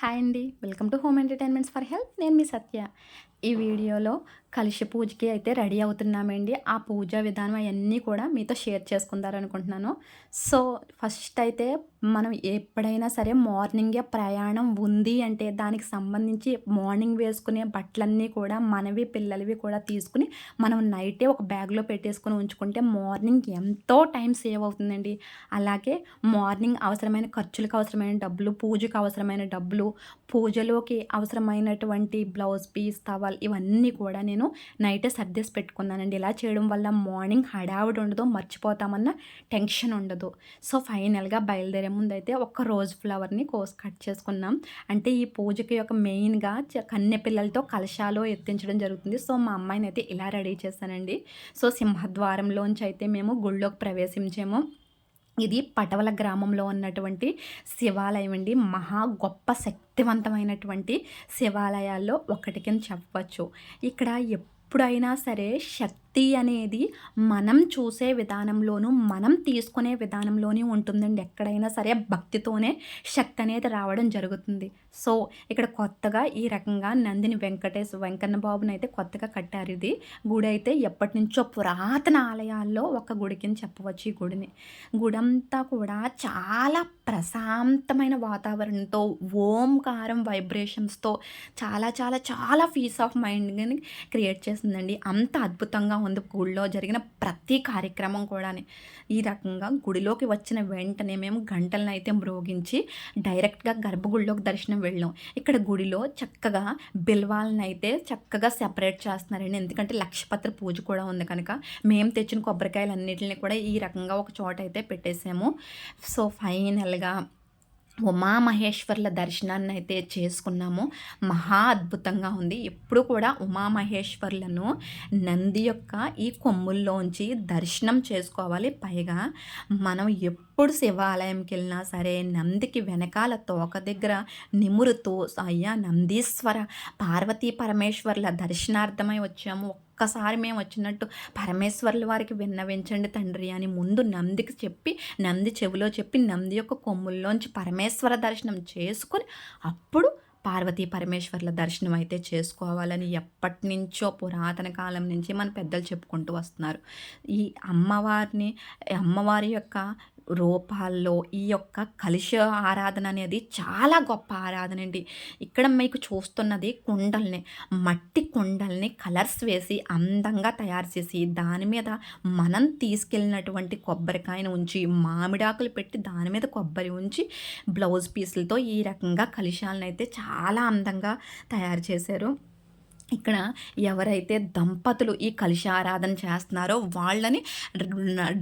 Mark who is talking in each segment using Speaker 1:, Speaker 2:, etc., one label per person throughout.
Speaker 1: Hi అండి. Welcome to home entertainments for health నేను మీ సత్య. ఈ వీడియోలో కలిసి పూజకి అయితే రెడీ అవుతున్నామండి. ఆ పూజ విధానం అవన్నీ కూడా మీతో షేర్ చేసుకుందారనుకుంటున్నాను. సో ఫస్ట్ అయితే మనం ఎప్పుడైనా సరే మార్నింగే ప్రయాణం ఉంది అంటే దానికి సంబంధించి మార్నింగ్ వేసుకునే బట్టలన్నీ కూడా మనవి పిల్లలవి కూడా తీసుకుని మనం నైటే ఒక బ్యాగ్లో పెట్టేసుకుని ఉంచుకుంటే మార్నింగ్ ఎంతో టైం సేవ్ అవుతుందండి. అలాగే మార్నింగ్ అవసరమైన ఖర్చులకు అవసరమైన డబ్బులు పూజకు అవసరమైన డబ్బులు పూజలోకి అవసరమైనటువంటి బ్లౌజ్ పీస్ టవల్ ఇవన్నీ కూడా నేను నైటే సర్దేసి పెట్టుకున్నానండి. ఇలా చేయడం వల్ల మార్నింగ్ హడావిడి ఉండదు మర్చిపోతామన్న టెన్షన్ ఉండదు. సో ఫైనల్గా బయలుదేరే ముందు అయితే ఒక రోజ్ ఫ్లవర్ని కోసి కట్ చేసుకున్నాం. అంటే ఈ పూజకి యొక్క మెయిన్గా కన్నె పిల్లలతో కలశాలు ఎత్తించడం జరుగుతుంది. సో మా అమ్మాయిని అయితే ఇలా రెడీ చేశానండి. సో సింహద్వారంలోంచి అయితే మేము గుళ్ళోకి ప్రవేశించాము. ఇది పటవల గ్రామంలో ఉన్నటువంటి శివాలయం అండి. మహా గొప్ప శక్తివంతమైనటువంటి శివాలయాల్లో ఒకటి కింద చెప్పవచ్చు. ఇక్కడ ఎప్పుడైనా సరే శక్తి భక్తి అనేది మనం చూసే విధానంలోనూ మనం తీసుకునే విధానంలోనే ఉంటుందండి. ఎక్కడైనా సరే భక్తితోనే శక్తి అనేది రావడం జరుగుతుంది. సో ఇక్కడ కొత్తగా ఈ రకంగా నందిని వెంకటేశ్ వెంకన్న బాబుని అయితే కొత్తగా కట్టారు ఇది. గుడి అయితే ఎప్పటి నుంచో పురాతన ఆలయాల్లో ఒక గుడి కింద చెప్పవచ్చు ఈ గుడిని. గుడంతా కూడా చాలా ప్రశాంతమైన వాతావరణంతో ఓంకారం వైబ్రేషన్స్తో చాలా చాలా చాలా పీస్ ఆఫ్ మైండ్ని క్రియేట్ చేసిందండి. అంత అద్భుతంగా ఉంది గుడిలో జరిగిన ప్రతి కార్యక్రమం కూడా ఈ రకంగా గుడిలోకి వచ్చిన వెంటనే మేము గంటలను అయితే మ్రోగించి డైరెక్ట్గా గర్భగుడిలోకి దర్శనం వెళ్ళాం. ఇక్కడ గుడిలో చక్కగా బిల్వాలను అయితే చక్కగా సెపరేట్ చేస్తున్నారండి. ఎందుకంటే లక్షపత్ర పూజ కూడా ఉంది కనుక మేము తెచ్చిన కొబ్బరికాయలు అన్నింటిని కూడా ఈ రకంగా ఒక చోట అయితే పెట్టేసాము. సో ఫైనల్గా ఉమామహేశ్వర్ల దర్శనాన్ని అయితే చేసుకున్నాము. మహా అద్భుతంగా ఉంది. ఎప్పుడు కూడా ఉమామహేశ్వర్లను నంది యొక్క ఈ కొమ్ముల్లోంచి దర్శనం చేసుకోవాలి. పైగా మనం ఎప్పుడు శివాలయంకి వెళ్ళినా సరే నందికి వెనకాల తోక దగ్గర నిమురుతూ అయ్యా నందీశ్వర పార్వతీ పరమేశ్వర్ల దర్శనార్థమై వచ్చాము. ఒక్కసారి మేము వచ్చినట్టు పరమేశ్వర్ల వారికి విన్నవించండి తండ్రి అని ముందు నందికి చెప్పి నంది చెవిలో చెప్పి నంది యొక్క కొమ్ముల్లోంచి పరమేశ్వర దర్శనం చేసుకొని అప్పుడు పార్వతీ పరమేశ్వర్ల దర్శనం అయితే చేసుకోవాలని ఎప్పటి నుంచో పురాతన కాలం నుంచి మన పెద్దలు చెప్పుకుంటూ వస్తున్నారు. ఈ అమ్మవారిని అమ్మవారి యొక్క రూపాల్లో ఈ యొక్క కలుష ఆరాధన అనేది చాలా గొప్ప ఆరాధన అండి. ఇక్కడ మీకు చూస్తున్నది కుండల్ని మట్టి కుండల్ని కలర్స్ వేసి అందంగా తయారు చేసి దాని మీద మనం తీసుకెళ్ళినటువంటి కొబ్బరికాయను ఉంచి మామిడాకులు పెట్టి దాని మీద కొబ్బరి ఉంచి బ్లౌజ్ పీసులతో ఈ రకంగా కలుషాలను అయితే చాలా అందంగా తయారు చేశారు. ఇక్కడ ఎవరైతే దంపతులు ఈ కలుషారాధన చేస్తున్నారో వాళ్ళని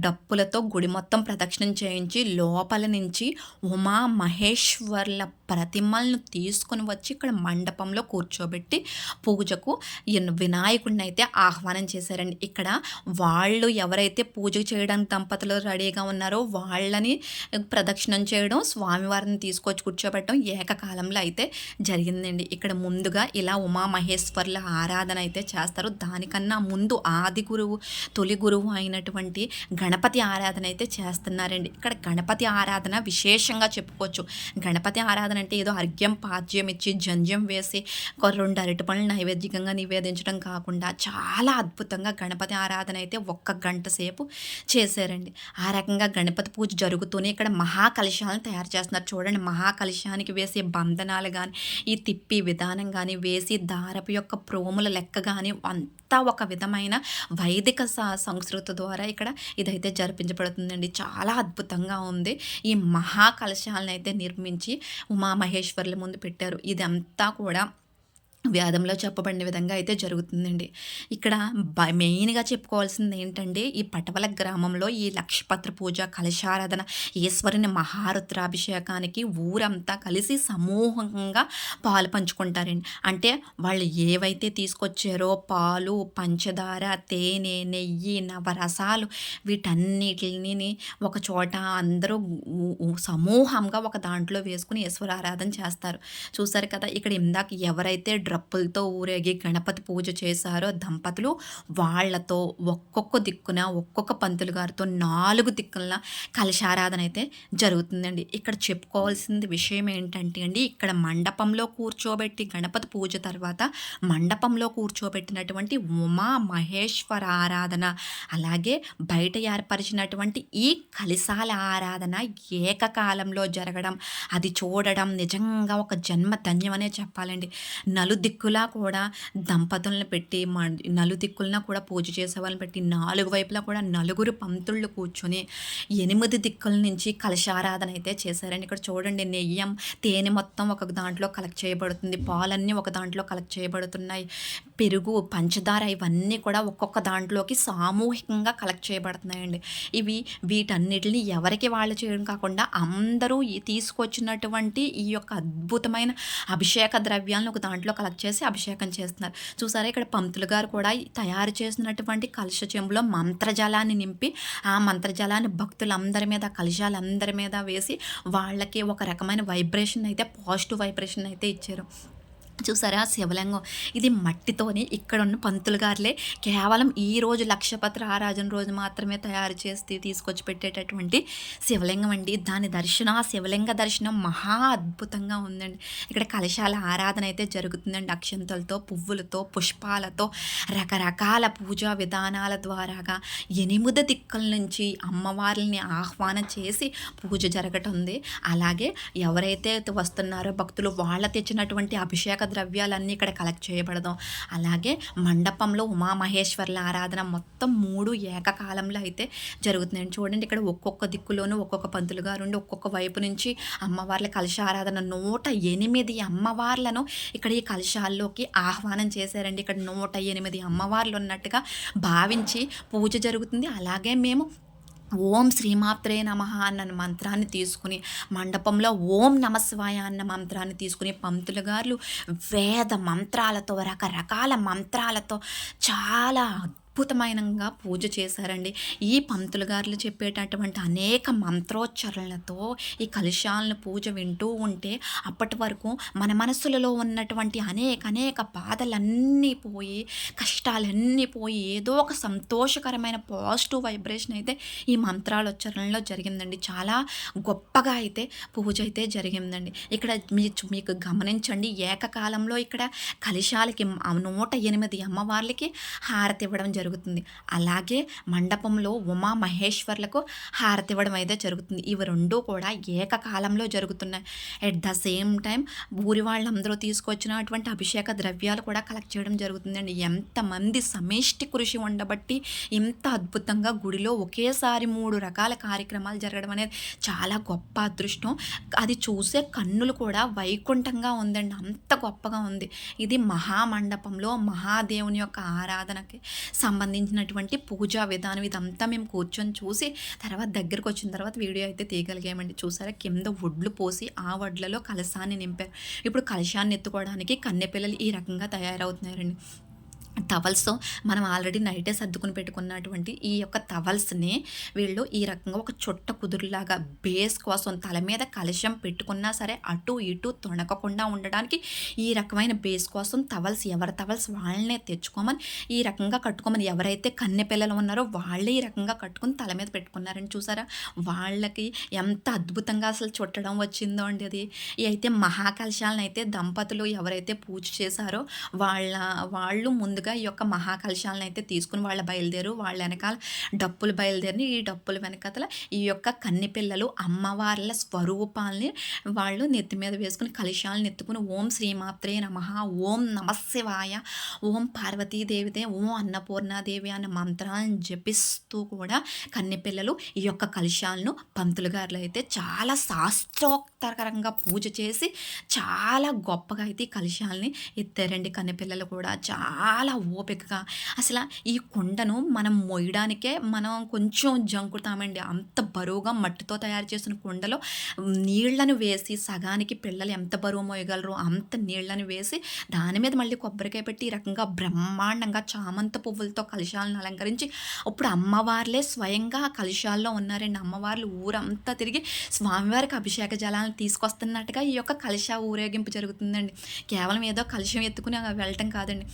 Speaker 1: డప్పులతో గుడి మొత్తం ప్రదక్షిణం చేయించి లోపల నుంచి ఉమా మహేశ్వర్ల ప్రతిమలను తీసుకొని వచ్చి ఇక్కడ మండపంలో కూర్చోబెట్టి పూజకు వినాయకుడిని అయితే ఆహ్వానం చేశారండి. ఇక్కడ వాళ్ళు ఎవరైతే పూజ చేయడానికి దంపతులు రెడీగా ఉన్నారో వాళ్ళని ప్రదక్షిణం చేయడం స్వామివారిని తీసుకొచ్చి కూర్చోబెట్టడం ఏకకాలంలో అయితే జరిగిందండి. ఇక్కడ ముందుగా ఇలా ఉమామహేశ్వర్ల ఆరాధన అయితే చేస్తారు. దానికన్నా ముందు ఆది గురువు తొలి గురువు అయినటువంటి గణపతి ఆరాధన అయితే చేస్తున్నారండి. ఇక్కడ గణపతి ఆరాధన విశేషంగా చెప్పుకోవచ్చు. గణపతి ఆరాధన ఆరాధన అంటే ఏదో అర్ఘ్యం పాద్యం ఇచ్చి జంజం వేసి రెండు అరటి పనులు నైవేద్యంగా నివేదించడం కాకుండా చాలా అద్భుతంగా గణపతి ఆరాధన అయితే ఒక్క గంట సేపు చేశారండి. ఆ రకంగా గణపతి పూజ జరుగుతూనే ఇక్కడ మహాకలశాలను తయారు చేస్తున్నారు. చూడండి మహాకలశానికి వేసే బంధనాలు కానీ ఈ తిప్పి విధానం కానీ వేసి దారపు యొక్క ప్రోముల లెక్క కానీ అంతా ఒక విధమైన వైదిక సంస్కృతి ద్వారా ఇక్కడ ఇదైతే జరిపించబడుతుందండి. చాలా అద్భుతంగా ఉంది. ఈ మహాకలశాలను అయితే నిర్మించి ఉమా ఉమామహేశ్వర్ల ముందు పెట్టారు. ఇదంతా కూడా వ్యాధంలో చెప్పబడిన విధంగా అయితే జరుగుతుందండి. ఇక్కడ మెయిన్గా చెప్పుకోవాల్సింది ఏంటంటే ఈ పటవల గ్రామంలో ఈ లక్షపత్ర పూజ కలశారాధన ఈశ్వరుని మహారుద్రాభిషేకానికి ఊరంతా కలిసి సమూహంగా పాలు పంచుకుంటారండి. అంటే వాళ్ళు ఏవైతే తీసుకొచ్చారో పాలు పంచదార తేనె నెయ్యి నవరసాలు వీటన్నిటిని ఒక చోట అందరూ సమూహంగా ఒక దాంట్లో వేసుకుని ఈశ్వర ఆరాధన చేస్తారు. చూసారు కదా ఇక్కడ ఇందాక ఎవరైతే డ్ర రప్పులతో ఊరేగి గణపతి పూజ చేశారో దంపతులు వాళ్ళతో ఒక్కొక్క దిక్కున ఒక్కొక్క పంతులు గారితో నాలుగు దిక్కుల కలశారాధన అయితే జరుగుతుందండి. ఇక్కడ చెప్పుకోవాల్సింది విషయం ఏంటంటే అండి ఇక్కడ మండపంలో కూర్చోబెట్టి గణపతి పూజ తర్వాత మండపంలో కూర్చోబెట్టినటువంటి ఉమా మహేశ్వర ఆరాధన అలాగే బయట ఏర్పరిచినటువంటి ఈ కలిసాల ఆరాధన ఏకకాలంలో జరగడం అది చూడడం నిజంగా ఒక జన్మ ధన్యమనే చెప్పాలండి. నలు దిక్కులా కూడా దంపతులను పెట్టి నలుదిక్కులన కూడా పూజ చేసే వాళ్ళని పెట్టి నాలుగు వైపులా కూడా నలుగురు పంతుళ్ళు కూర్చొని ఎనిమిది దిక్కుల నుంచి కలశారాధన అయితే చేశారండి. ఇక్కడ చూడండి నెయ్యం తేనె మొత్తం ఒక దాంట్లో కలెక్ట్ చేయబడుతుంది. పాలన్నీ ఒక దాంట్లో కలెక్ట్ చేయబడుతున్నాయి. పెరుగు పంచదార ఇవన్నీ కూడా ఒక్కొక్క దాంట్లోకి సామూహికంగా కలెక్ట్ చేయబడుతున్నాయండి. ఇవి వీటన్నిటిని ఎవరికి వాళ్ళు చేయడం కాకుండా అందరూ తీసుకొచ్చినటువంటి ఈ యొక్క అద్భుతమైన అభిషేక ద్రవ్యాలను ఒక దాంట్లో కలెక్ట్ చేసి అభిషేకం చేస్తున్నారు. చూసారా ఇక్కడ పంతులు గారు కూడా తయారు చేసినటువంటి కలుష చెంబులో మంత్రజలాన్ని నింపి ఆ మంత్రజలాన్ని భక్తులందరి మీద కలుషాలందరి మీద వేసి వాళ్ళకి ఒక రకమైన వైబ్రేషన్ అయితే పాజిటివ్ వైబ్రేషన్ అయితే ఇచ్చారు. చూసారా? శివలింగం. ఇది మట్టితోని ఇక్కడ ఉన్న పంతులు గారులే కేవలం ఈ రోజు లక్షపత్ర ఆరాధన రోజు మాత్రమే తయారు చేసి తీసుకొచ్చి పెట్టేటటువంటి శివలింగం అండి. దాని దర్శనం ఆ శివలింగ దర్శనం మహా అద్భుతంగా ఉందండి. ఇక్కడ కలశాల ఆరాధన అయితే జరుగుతుందండి. అక్షంతలతో పువ్వులతో పుష్పాలతో రకరకాల పూజా విధానాల ద్వారాగా ఎనిమిది దిక్కుల నుంచి అమ్మవారిని ఆహ్వానం చేసి పూజ జరగటుంది అలాగే ఎవరైతే వస్తున్నారో భక్తులు వాళ్ళ తెచ్చినటువంటి అభిషేక ద్రవ్యాలన్నీ ఇక్కడ కలెక్ట్ చేయబడదాం. అలాగే మండపంలో ఉమామహేశ్వర్ల ఆరాధన మొత్తం మూడు ఏకకాలంలో అయితే జరుగుతున్నాయి. చూడండి ఇక్కడ ఒక్కొక్క దిక్కులోనూ ఒక్కొక్క పంతులు గారు ఉండి ఒక్కొక్క వైపు నుంచి అమ్మవార్ల కలశ ఆరాధన నూట ఎనిమిది అమ్మవార్లను ఇక్కడ ఈ కలశాల్లోకి ఆహ్వానం చేశారండి. ఇక్కడ నూట ఎనిమిది అమ్మవార్లు ఉన్నట్టుగా భావించి పూజ జరుగుతుంది. అలాగే మేము ఓం శ్రీమాత్రే నమ అన్న మంత్రాన్ని తీసుకుని మండపంలో ఓం నమశివాయ అన్న మంత్రాన్ని తీసుకుని పంతులు గారు వేద మంత్రాలతో రకరకాల మంత్రాలతో చాలా అద్భుతమైనగా పూజ చేశారండి. ఈ పంతులు గారులు చెప్పేటటువంటి అనేక మంత్రోచ్చరణలతో ఈ కలుషాలను పూజ వింటూ ఉంటే అప్పటి వరకు మన మనసులలో ఉన్నటువంటి అనేక అనేక బాధలన్నీ పోయి కష్టాలన్నీ పోయి ఏదో ఒక సంతోషకరమైన పాజిటివ్ వైబ్రేషన్ అయితే ఈ మంత్రాలోచ్చరణలో జరిగిందండి. చాలా గొప్పగా అయితే పూజ అయితే జరిగిందండి. ఇక్కడ మీ మీకు గమనించండి ఏకకాలంలో ఇక్కడ కలిశాలకి నూట ఎనిమిది అమ్మవార్లకి హారతి ఇవ్వడం జరిగింది జరుగుతుంది. అలాగే మండపంలో ఉమా మహేశ్వర్లకు హారతి ఇవ్వడం అయితే జరుగుతుంది. ఇవి రెండూ కూడా ఏకకాలంలో జరుగుతున్నాయి. ఎట్ ద సేమ్ టైం ఊరి వాళ్ళందరూ తీసుకొచ్చినటువంటి అభిషేక ద్రవ్యాలు కూడా కలెక్ట్ చేయడం జరుగుతుందండి ఎంతమంది సమిష్టి కృషి ఉండబట్టి ఇంత అద్భుతంగా గుడిలో ఒకేసారి మూడు రకాల కార్యక్రమాలు జరగడం అనేది చాలా గొప్ప అదృష్టం. అది చూసే కన్నులు కూడా వైకుంఠంగా ఉందండి. అంత గొప్పగా ఉంది. ఇది మహామండపంలో మహాదేవుని యొక్క ఆరాధనకి సం సంబంధించినటువంటి పూజా విధానం ఇదంతా మేము కూర్చొని చూసి తర్వాత దగ్గరకు వచ్చిన తర్వాత వీడియో అయితే తీయగలిగామండి. చూసారా? కింద వడ్లు పోసి ఆ వడ్లలో కలశాన్ని నింపారు. ఇప్పుడు కలశాన్ని ఎత్తుకోవడానికి కన్నెపిల్లలు ఈ రకంగా తయారవుతున్నారండి. టవల్స్ మనం ఆల్రెడీ నైటే సర్దుకుని పెట్టుకున్నటువంటి ఈ యొక్క టవల్స్ని వీళ్ళు ఈ రకంగా ఒక చుట్ట కుదురులాగా బేస్ కోసం తల మీద కలశం పెట్టుకున్నా సరే అటు ఇటు తొణకకుండా ఉండడానికి ఈ రకమైన బేస్ కోసం టవల్స్ ఎవరి టవల్స్ వాళ్ళనే తెచ్చుకోమని ఈ రకంగా కట్టుకోమని ఎవరైతే కన్నె పిల్లలు ఉన్నారో వాళ్ళే ఈ రకంగా కట్టుకుని తల మీద పెట్టుకున్నారని చూసారా? వాళ్ళకి ఎంత అద్భుతంగా అసలు చుట్టడం వచ్చిందో అండి అది. అయితే మహాకలశాలను అయితే దంపతులు ఎవరైతే పూజ చేశారో వాళ్ళ వాళ్ళు ముందుగా ముందుగా ఈ యొక్క మహాకలశాలను అయితే తీసుకుని వాళ్ళ బయలుదేరు వాళ్ళ వెనకాల డప్పులు బయలుదేరి ఈ డప్పుల వెనకతల ఈ యొక్క కన్ని పిల్లలు అమ్మవార్ల స్వరూపాలని వాళ్ళు నెత్తి మీద వేసుకుని కలశాలను ఎత్తుకుని ఓం శ్రీమాత్రే నమ ఓం నమశివాయ ఓం పార్వతీదేవిదే ఓం అన్నపూర్ణాదేవి అన్న మంత్రాలను జపిస్తూ కూడా కన్నెపిల్లలు ఈ యొక్క కలశాలను పంతులు గారులు అయితే చాలా శాస్త్రోక్తకరంగా పూజ చేసి చాలా గొప్పగా అయితే ఈ కలశాలని ఎత్తారండి కన్నెపిల్లలు కూడా. చాలా
Speaker 2: ఓపికగా. అసలు ఈ కుండను మనం మొయ్యడానికే మనం కొంచెం జంకుతామండి. అంత బరువుగా మట్టితో తయారు చేసిన కుండలో నీళ్ళను వేసి సగానికి పిల్లలు ఎంత బరువు మోయగలరు అంత నీళ్ళను వేసి దాని మీద మళ్ళీ కొబ్బరికాయ పెట్టి ఈ రకంగా బ్రహ్మాండంగా చామంత పువ్వులతో కలశాలను అలంకరించి అప్పుడు అమ్మవార్లే స్వయంగా కలశాల్లో ఉన్నారండి. అమ్మవార్లు ఊరంతా తిరిగి స్వామివారికి అభిషేక జలాలను తీసుకొస్తున్నట్టుగా ఈ యొక్క కలశ ఊరేగింపు జరుగుతుందండి. కేవలం ఏదో కలశం ఎత్తుకుని వెళ్ళటం కాదండి.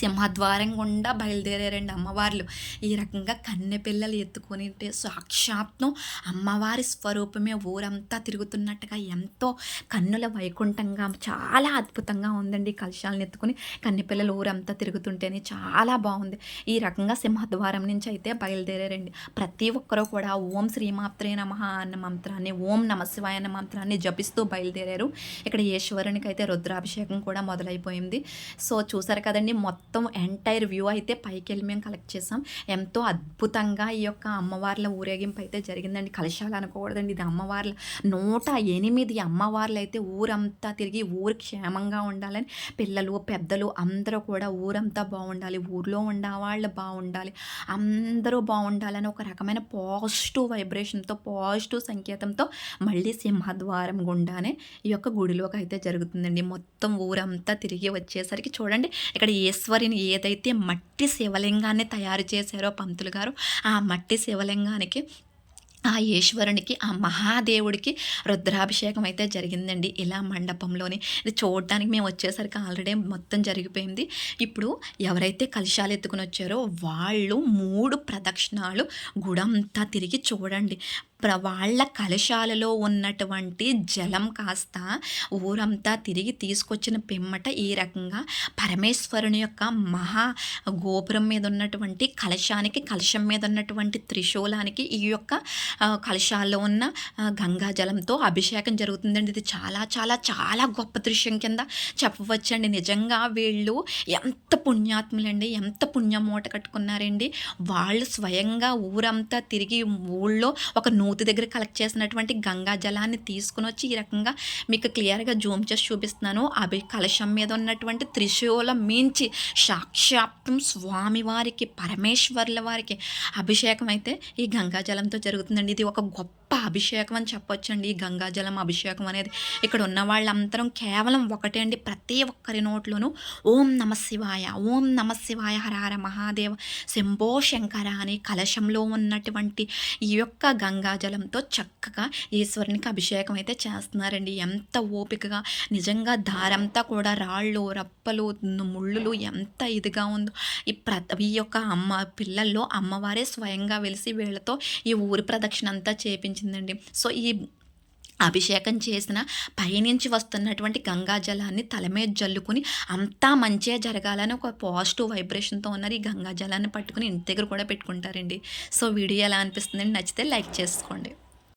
Speaker 2: సింహద్వారం గుండా బయలుదేరారండి అమ్మవార్లు. ఈ రకంగా కన్నె పిల్లలు ఎత్తుకొని సాక్షాత్ను అమ్మవారి స్వరూపమే ఊరంతా తిరుగుతున్నట్టుగా ఎంతో కన్నుల వైకుంఠంగా చాలా అద్భుతంగా ఉందండి కలశాలను ఎత్తుకొని కన్నె పిల్లలు ఊరంతా తిరుగుతుంటేనే చాలా బాగుంది. ఈ రకంగా సింహద్వారం నుంచి అయితే బయలుదేరారండి. ప్రతి ఒక్కరూ కూడా ఓం శ్రీమాత్రే నమ అన్న మంత్రాన్ని ఓం నమశివాయ అన్న మంత్రాన్ని జపిస్తూ బయలుదేరారు. ఇక్కడ ఈశ్వరునికి అయితే రుద్రాభిషేకం కూడా మొదలైపోయింది. సో చూసారు కదండి మొత్తం మొత్తం ఎంటైర్ వ్యూ అయితే పైకి వెళ్ళి మేము కలెక్ట్ చేసాం. ఎంతో అద్భుతంగా ఈ యొక్క అమ్మవార్ల ఊరేగింపు అయితే జరిగిందండి. కలశాలు అనుకోకూడదండి ఇది అమ్మవార్ల నూట ఎనిమిది అమ్మవార్లు అయితే ఊరంతా తిరిగి ఊరు క్షేమంగా ఉండాలని పిల్లలు పెద్దలు అందరూ కూడా ఊరంతా బాగుండాలి. ఊర్లో ఉండేవాళ్ళు బాగుండాలి. అందరూ బాగుండాలని ఒక రకమైన పాజిటివ్ వైబ్రేషన్తో పాజిటివ్ సంకేతంతో మళ్ళీ సింహద్వారం గుండానే ఈ యొక్క గుడిలోకి అయితే జరుగుతుందండి. మొత్తం ఊరంతా తిరిగి వచ్చేసరికి చూడండి. ఇక్కడ ఈశ్వరిని ఏదైతే మట్టి శివలింగాన్ని తయారు చేశారో పంతులు గారు ఆ మట్టి శివలింగానికి ఆ ఈశ్వరునికి ఆ మహాదేవుడికి రుద్రాభిషేకం అయితే జరిగిందండి. ఇలా మండపంలోని ఇది చూడడానికి మేము వచ్చేసరికి ఆల్రెడీ మొత్తం జరిగిపోయింది. ఇప్పుడు ఎవరైతే కలశాలు ఎత్తుకుని వచ్చారో వాళ్ళు మూడు ప్రదక్షిణాలు గుడంతా తిరిగి చూడండి. ప్ర వాళ్ళ కలశాలలో ఉన్నటువంటి జలం కాస్త ఊరంతా తిరిగి తీసుకొచ్చిన పిమ్మట ఈ రకంగా పరమేశ్వరుని యొక్క మహా గోపురం మీద ఉన్నటువంటి కలశానికి కలశం మీద ఉన్నటువంటి త్రిశూలానికి ఈ యొక్క కలశాల్లో ఉన్న గంగాజలంతో గంగా జలంతో అభిషేకం జరుగుతుందండి. ఇది చాలా చాలా చాలా గొప్ప దృశ్యం కింద చెప్పవచ్చండి. నిజంగా వీళ్ళు ఎంత పుణ్యాత్ములండి ఎంత పుణ్యం మూట కట్టుకున్నారండి. వాళ్ళు స్వయంగా ఊరంతా తిరిగి ఊళ్ళో ఒక నూతి దగ్గర కలెక్ట్ చేసినటువంటి గంగా జలాన్ని తీసుకుని వచ్చి ఈ రకంగా మీకు క్లియర్గా జూమ్ చేసి చూపిస్తున్నాను. అభి కలశం మీద ఉన్నటువంటి త్రిశూలం మించి సాక్షాత్తం స్వామివారికి పరమేశ్వర్ల వారికి అభిషేకం అయితే ఈ గంగాజలంతో జరుగుతుందండి ఇది ఒక గొప్ప అభిషేకం అని చెప్పొచ్చండి. ఈ గంగాజలం అభిషేకం అనేది ఇక్కడ ఉన్న వాళ్ళందరం కేవలం ఒకటే అండి. ప్రతి ఒక్కరి నోట్లోనూ ఓం నమ శివాయ ఓం నమ శివాయ హర మహాదేవ శంభో శంకర అని కలశంలో ఉన్నటువంటి ఈ యొక్క గంగాజలంతో చక్కగా ఈశ్వరునికి అభిషేకం అయితే చేస్తున్నారండి. ఎంత ఓపికగా నిజంగా దారంతా కూడా రాళ్ళు రప్పలు ముళ్ళులు ఎంత ఇదిగా ఉందో. ఈ ప్ర ఈ యొక్క అమ్మ పిల్లల్లో అమ్మవారే స్వయంగా వెలిసి వీళ్ళతో ఈ ఊరి ప్రదక్షిణ అంతా చేపించిందండి సో ఈ అభిషేకం చేసిన పైనుంచి వస్తున్నటువంటి గంగా జలాన్ని తల మీద జల్లుకుని అంతా మంచిగా జరగాలని ఒక పాజిటివ్ వైబ్రేషన్తో ఉన్నారు. ఈ గంగా జలాన్ని పట్టుకుని ఇంటి దగ్గర కూడా పెట్టుకుంటారండి. సో వీడియో ఎలా అనిపిస్తుందండి? నచ్చితే లైక్ చేసుకోండి.